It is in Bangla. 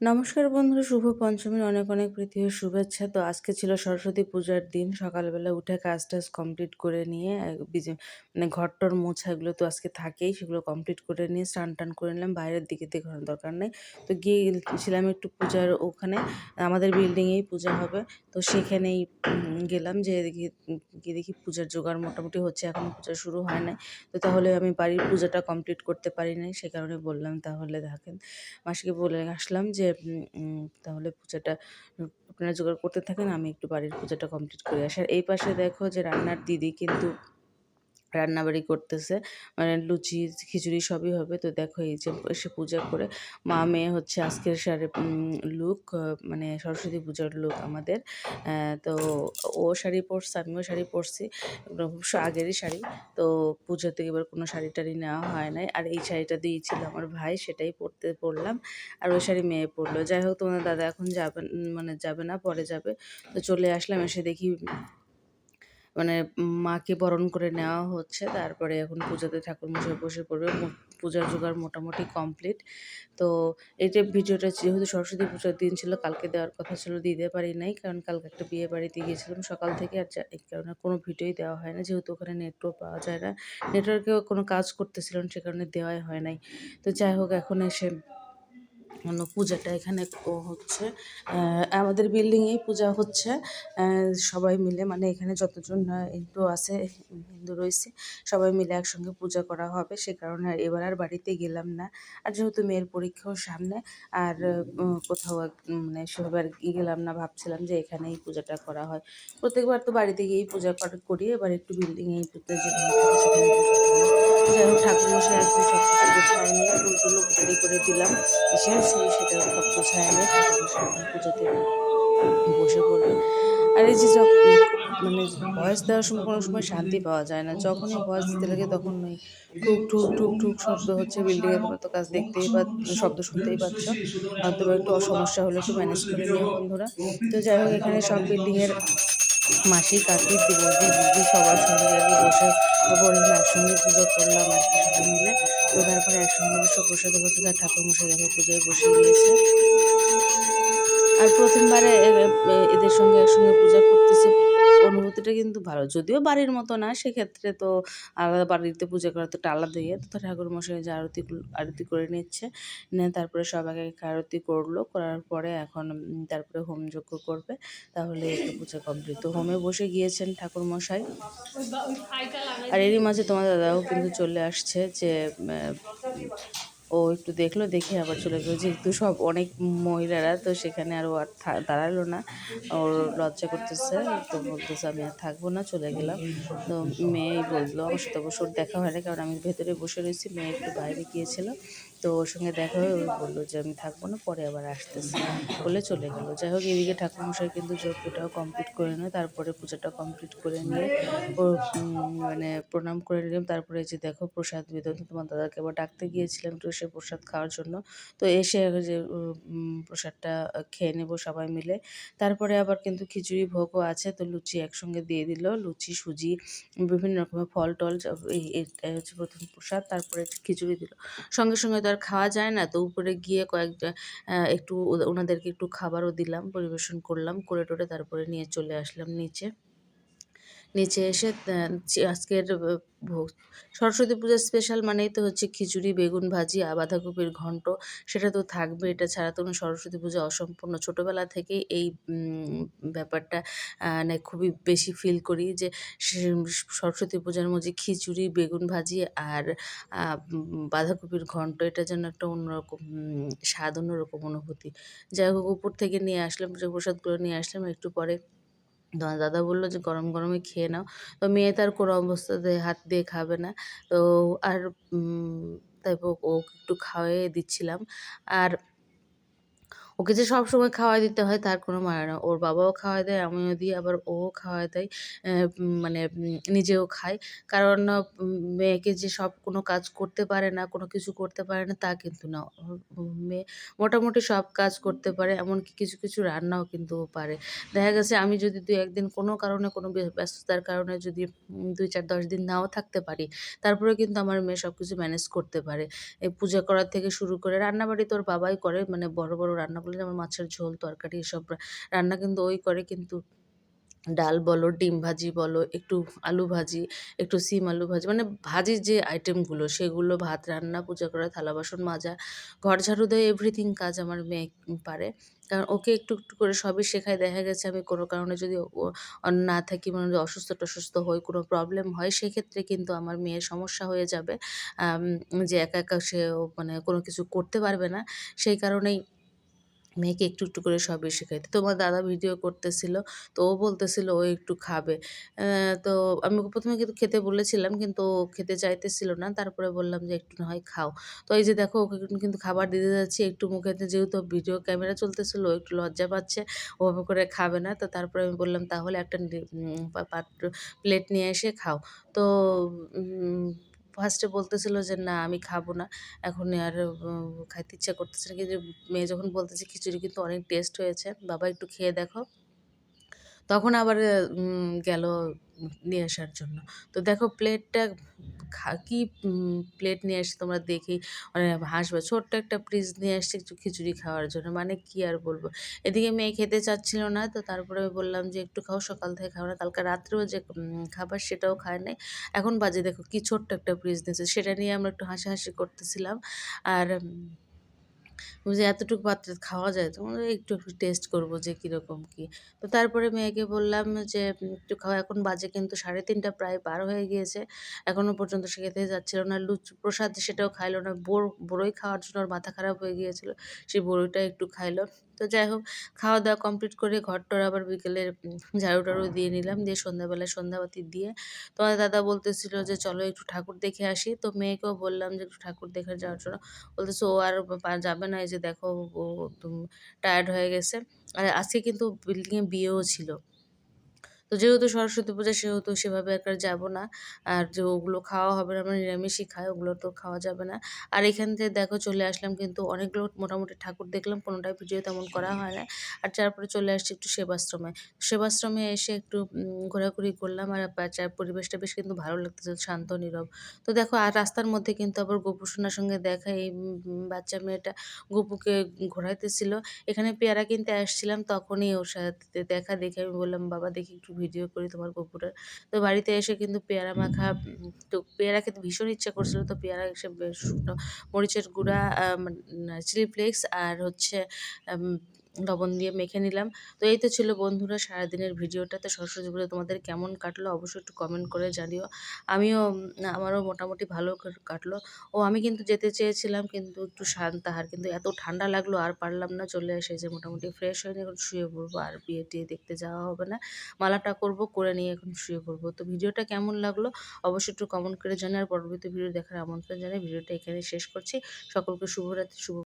নমস্কার বন্ধুরা, শুভ পঞ্চমীর অনেক অনেক প্রীতি ও শুভেচ্ছা। তো আজকে ছিল সরস্বতী পূজার দিন, সকালবেলা উঠে কাজ টাজ কমপ্লিট করে নিয়ে মানে ঘরটর মোছা এগুলো তো আজকে থাকেই, সেগুলো কমপ্লিট করে নিয়ে স্নান টান করে নিলাম। বাইরের দিকে দেখানোর দরকার নেই। তো গিয়েছিলাম একটু পূজার ওখানে, আমাদের বিল্ডিংয়েই পূজা হবে। তো সেখানেই গেলাম যে গিয়ে দেখি পূজার জোগাড় মোটামুটি হচ্ছে, এখনও পূজা শুরু হয় নাই। তো তাহলে আমি বাড়ির পূজাটা কমপ্লিট করতে পারি নাই সে কারণে বললাম তাহলে দেখেন মাসিকে বলে আসলাম যে তাহলে পূজাটা আপনারা জোগাড় করতে থাকেন, আমি একটু বাড়ির পূজাটা কমপ্লিট করে আসি। আর এই পাশে দেখো যে রান্নার দিদি কিন্তু রান্নাবাড়ি করতেছে। মানে লুচি, খিচুড়ি সবই হবে। তো দেখো এই যে এসে পূজা করে, মা মেয়ে হচ্ছে আজকের সারে লুক মানে সরস্বতী পূজার লুক আমাদের। তো ও শাড়ি পরছে, আমিও শাড়ি পরছি। অবশ্য আগেরই শাড়ি। তো পূজা থেকে এবার কোনো শাড়ি টাড়ি নেওয়া হয় নাই। আর এই শাড়িটা দিয়েছিল আমার ভাই, সেটাই পরতে পরলাম। আর ওই শাড়ি মেয়ে পরলো। যাই হোক তোমার দাদা এখন যাবে মানে যাবে না, পরে যাবে। তো চলে আসলাম, এসে দেখি মানে মাকে বরণ করে নেওয়া হচ্ছে। তারপরে এখন পূজাতে ঠাকুরমশাই বসে পড়বে। পূজার জোগাড় মোটামুটি কমপ্লিট তো এই যে ভিডিওটা যেহেতু সরস্বতী পুজোর দিন ছিল, কালকে দেওয়ার কথা ছিল, দিতে পারি নাই। কারণ কালকে একটা বিয়ে বাড়িতে গিয়েছিলাম সকাল থেকে আর এই কারণে কোনো ভিডিওই দেওয়া হয় না। যেহেতু ওখানে নেটওয়ার্ক পাওয়া যায় না। নেটওয়ার্কেও কোনো কাজ করতেছিলাম সে কারণে দেওয়াই হয় নাই। তো যাই হোক, এখন এসে পূজাটা এখানে হচ্ছে আমাদের বিল্ডিংয়েই পূজা হচ্ছে সবাই মিলে মানে এখানে যতজন হিন্দু আছে, হিন্দু রয়েছে, সবাই মিলে একসঙ্গে পূজা করা হবে, সে কারণে এবার আর বাড়িতে গেলাম না। আর যেহেতু মেয়ের পরীক্ষাও সামনে, আর কোথাও মানে সেভাবে আর গেলাম না, ভাবছিলাম যে এখানেই পূজাটা করা হয়। প্রত্যেকবার তো বাড়িতে গিয়েই পূজা কর- এবার একটু বিল্ডিংয়েই পূজা যাই হোক ঠাকুর মশাই একদম সব কিছু নিয়ে ফুলগুলো করে দিলাম সেই সেটা সব নিয়ে ঠাকুর মশাই পুজোতে বসে পড়বে। আর এই যে মানে ভয়েস দেওয়ার সময় কোনো সময় শান্তি পাওয়া যায় না, যখনই ভয়েস দিতে লাগে তখন ওই ঠুক ঠুক ঠুক ঠুক শব্দ হচ্ছে বিল্ডিং এর তো কাজ দেখতেই পা শব্দ শুনতেই পাচ্ছ আর তোমার একটু সমস্যা হলে একটু ম্যানেজ করে নিও বন্ধুরা। তো যাই হোক, এখানে সব বিল্ডিং এর মাসি কাকি দিদি দিদি সবার সঙ্গে আগে বসে বললাম একসঙ্গে পুজো করলাম আর কি মিলে। তো তারপরে একসঙ্গে বসে প্রসাদ বসে তার ঠাকুর মশাই দেখে পুজোয় বসে গিয়েছে। আর প্রথমবারে এদের সঙ্গে একসঙ্গে পূজা করতেছি অনুভূতিটা কিন্তু ভালো। যদিও বাড়ির মতো না সেক্ষেত্রে তো আলাদা বাড়িতে পূজা করা তো একটা আলাদাই ইয়ে। তো ঠাকুর মশাই যে আরতি আরতি করে নিচ্ছে নিয়ে তারপরে সবাইকে আরতি করল করার পরে এখন তারপরে হোম যজ্ঞ করবে তাহলে একটু পূজা কমপ্লিট তো হোমে বসে গিয়েছেন ঠাকুর মশাই। আর এরই মাঝে তোমার দাদাও কিন্তু চলে আসছে যে ও একটু দেখল, দেখে আবার চলে গেলো। যেহেতু সব অনেক মহিলারা, তো সেখানে আরও আর দাঁড়াল না। ওর লজ্জা করতেছে, তো বলতেছে আমি আর থাকব না, চলে গেলাম। তো মেয়েই বলল আমার সাথে অবশ্য দেখা হয় না, কারণ আমি ভেতরে বসে রয়েছি, মেয়ে একটু বাইরে গিয়েছিল। তো ওর সঙ্গে দেখা হয়ে ও বলল যে আমি থাকব না পরে আবার আসতেছি। বলে চলে গেলো। যাই হোক এদিকে ঠাকুরমশাই কিন্তু যজ্ঞটাও কমপ্লিট করে নিয়ে। তারপরে পূজাটা কমপ্লিট করে নিয়ে উম, মানে প্রণাম করে নিলাম। তারপরে যে দেখো প্রসাদ বিতরণ তোমার দাদাকে আবার ডাকতে গিয়েছিলাম একটু এসে প্রসাদ খাওয়ার জন্য। তো এসে যে প্রসাদটা খেয়ে নেব সবাই মিলে। তারপরে আবার কিন্তু খিচুড়ি ভোগও আছে। তো লুচি একসঙ্গে দিয়ে দিল। লুচি সুজি বিভিন্ন রকমের ফল টল এই হচ্ছে প্রথম প্রসাদ। তারপরে খিচুড়ি দিল। সঙ্গে সঙ্গে তো আর খাওয়া যায় না। তো উপরে গিয়ে কয়েকটা একটু ওনাদেরকে একটু খাবারও দিলাম, পরিবেশন করলাম করে টোরে তারপরে নিয়ে চলে আসলাম নিচে। নিচে এসে আজকের ভোগ। সরস্বতী পূজার স্পেশাল মানেই তো হচ্ছে খিচুড়ি, বেগুন ভাজি, আর বাঁধাকপির ঘন্ট। সেটা তো থাকবে, এটা ছাড়া তো সরস্বতী পূজা অসম্পূর্ণ। ছোটোবেলা থেকেই এই ব্যাপারটা মানে খুবই বেশি ফিল করি যে সরস্বতী পূজার মধ্যে খিচুড়ি, বেগুন ভাজি, আর বাঁধাকপির ঘন্ট, এটা যেন একটা অন্যরকম স্বাদ, অন্যরকম অনুভূতি। যাই হোক, উপর থেকে নিয়ে আসলাম প্রসাদগুলো নিয়ে আসলাম, একটু পরে তোমার দাদা বলল যে, গরম গরমে খেয়ে নাও। তো মেয়ে তার কোনো অবস্থাতে হাত দিয়ে খাবে না। তো আর তাই ও- একটু খাওয়াই দিচ্ছিলাম। আর ওকে যে সব সময় খাওয়াই দিতে হয় তার কোনো মানে না। ওর বাবাও খাওয়াই দেয়, আমিও দিই, আবার ও খাওয়াই দেয় মানে নিজেও খায় কারণ মেয়েকে যে সব কোনো কাজ করতে পারে না, কোনো কিছু করতে পারে না, তা কিন্তু না। মেয়ে মোটামুটি সব কাজ করতে পারে, এমনকি কিছু কিছু রান্নাও কিন্তু পারে। দেখা গেছে আমি যদি দুই একদিন কোনো কারণে, কোনো ব্যস্ততার কারণে যদি দুই চার দশ দিন নাও থাকতে পারি তারপরে কিন্তু আমার মেয়ে সব কিছু ম্যানেজ করতে পারে। এই পূজা করার থেকে শুরু করে রান্নাবাড়ি তোর বাবাই করে মানে বড় বড় রান্নাগুলো রান্নাগুলো যেমন মাছের ঝোল, তরকারি এসব রান্না কিন্তু ওই করে কিন্তু ডাল বলো, ডিম ভাজি বলো, একটু আলু ভাজি, একটু সিম আলু ভাজি মানে ভাজির যে আইটেমগুলো সেগুলো, ভাত রান্না, পূজা করা, থালা বাসন মাজা, ঘর ঝাড়ু দেওয়া এভরিথিং কাজ আমার মেয়ে পারে। কারণ ওকে একটু, একটু করে সবই শেখায় দেখা গেছে আমি কোনো কারণে যদি না থাকি মানে যদি অসুস্থ-টসুস্থ হই, কোনো প্রবলেম হয় সেক্ষেত্রে কিন্তু আমার মেয়ের সমস্যা হয়ে যাবে। যে একা, একা সেও মানে কোনো কিছু করতে পারবে না। সেই কারণেই মেয়েকে একটু, একটু করে সবই শেখাই। তো তোমার দাদা ভিডিও করতেছিল। তো ও বলতেছিল ও একটু খাবে। তো আমি ১ম কিন্তু খেতে বলেছিলাম কিন্তু ও খেতে চাইতেছিল না। তারপরে বললাম যে, "একটু না হয় খাও।" তো এই যে দেখো ওকে কিন্তু খাবার দিতে যাচ্ছি একটু মুখেতে যেহেতু ভিডিও ক্যামেরা চলতেছিল ও একটু লজ্জা পাচ্ছে। ওভাবে করে খাবে না। তো তারপরে আমি বললাম, "তাহলে একটা পাত্র প্লেট নিয়ে এসে খাও।" তো ফার্স্টে বলতেছিল যে, "না আমি খাব না। এখন আর খাইতে ইচ্ছা করতেছে না।" কিন্তু মেয়ে যখন বলতেছে, "খিচুড়ি কিন্তু অনেক টেস্ট হয়েছে। বাবা একটু খেয়ে দেখো।" তখন আবার গেল নিয়ে আসার জন্য। তো দেখো প্লেটটা কি প্লেট নিয়ে আসছে তোমরা দেখেই মানে হাসবে। ছোট্ট একটা ফ্রিজ নিয়ে আসছে খিচুড়ি খাওয়ার জন্য। মানে কি আর বলব এদিকে মেয়ে খেতে চাচ্ছিল না। তো তারপরে বললাম যে, "একটু খাও সকাল থেকে খাও না।" কালকে রাত্রেও যে খাবার সেটাও খায় নাই। এখন বাজে দেখো কি ছোট্ট একটা ফ্রিজ নিয়েছে সেটা নিয়ে আমরা একটু হাসাহাসি করতেছিলাম। আর যে এতটুকু পাত্রে খাওয়া যায়? তো একটু, একটু টেস্ট করব যে কীরকম কী তো তারপরে মেয়েকে বললাম যে, "একটু খাওয়া এখন বাজে কিন্তু 3:30 প্রায় পার হয়ে গিয়েছে। এখনও পর্যন্ত সে খেতে যাচ্ছিল না। লুচু প্রসাদ সেটাও খাইল না। বোর বড়ই খাওয়ার জন্য ওর মাথা খারাপ হয়ে গিয়েছিল। সেই বড়ইটা একটু খাইল। তো যাই হোক খাওয়া-দাওয়া কমপ্লিট করে ঘর-টর আবার বিকেলে ঝাড়ু-টাড়ু দিয়ে নিলাম। দিয়ে সন্ধ্যাবেলায় সন্ধ্যাবাতি দিয়ে তোমার দাদা বলতেছিল যে, "চলো একটু ঠাকুর দেখে আসি।" তো মেয়েকেও বললাম যে, "একটু ঠাকুর দেখে যাওয়ার জন্য।" বলতেছে, "ও আর যাবে না। এই যে দেখো ও টায়ার্ড হয়ে গেছে।" আর আজকে কিন্তু বিল্ডিংয়ে বিয়েও ছিল। তো যেহেতু সরস্বতী পূজা সেহেতু সেভাবে আর যাব না। আর যে ওগুলো খাওয়া হবে না, আমরা নিরামিষই খাই, ওগুলো তো খাওয়া যাবে না। আর এখান থেকে দেখো চলে আসলাম কিন্তু অনেকগুলো মোটামুটি ঠাকুর দেখলাম, কোনোটাই ভিডিও তেমন করা হয় না। আর তারপরে চলে আসছি একটু সেবাশ্রমে। সেবাশ্রমে এসে একটু ঘোরাঘুরি করলাম আর চার পরিবেশটা বেশ কিন্তু ভালো লাগতেছিল, শান্ত নীরব। তো দেখো আর রাস্তার মধ্যে কিন্তু আবার গোপু সোনার সঙ্গে দেখা এই বাচ্চা মেয়েটা গপুকে ঘোরাইতেছিল। এখানে পেয়ারা কিনতে আসছিলাম তখনই ওর সাথে দেখা দেখে আমি বললাম, "বাবা দেখি একটু ভিডিও করি তোমার গপুটার।" তো বাড়িতে এসে কিন্তু পেয়ারা মাখা তো পেয়ারা খেতে ভীষণ ইচ্ছা করছিল। তো পেয়ারা এসে শুকনো মরিচের গুঁড়া, মান চিলি ফ্লেক্স আর হচ্ছে লবণ দিয়ে মেখে নিলাম। তো এই তো ছিল বন্ধুরা সারাদিনের ভিডিওটা। তো সরস্বতী পুজো তোমাদের কেমন কাটলো অবশ্যই একটু কমেন্ট করে জানিও। আমিও আমারও মোটামুটি ভালো কাটলো। ও, আমি কিন্তু যেতে চেয়েছিলাম কিন্তু একটু সান্তাহার কিন্তু এত ঠান্ডা লাগল আর পারলাম না চলে এসে যে মোটামুটি ফ্রেশ হয়ে এখন শুয়ে পড়ব আর বিয়ে-টিয়ে দেখতে যাওয়া হবে না। মালাটা করব, করে নিয়ে এখন শুয়ে পড়ব। তো ভিডিওটা কেমন লাগল অবশ্যই একটু কমেন্ট করে জানিও আর পরবর্তী ভিডিও দেখার আমন্ত্রণ জানাই। ভিডিওটা এখানে শেষ করছি। সকলকে শুভরাত্রি, শুভ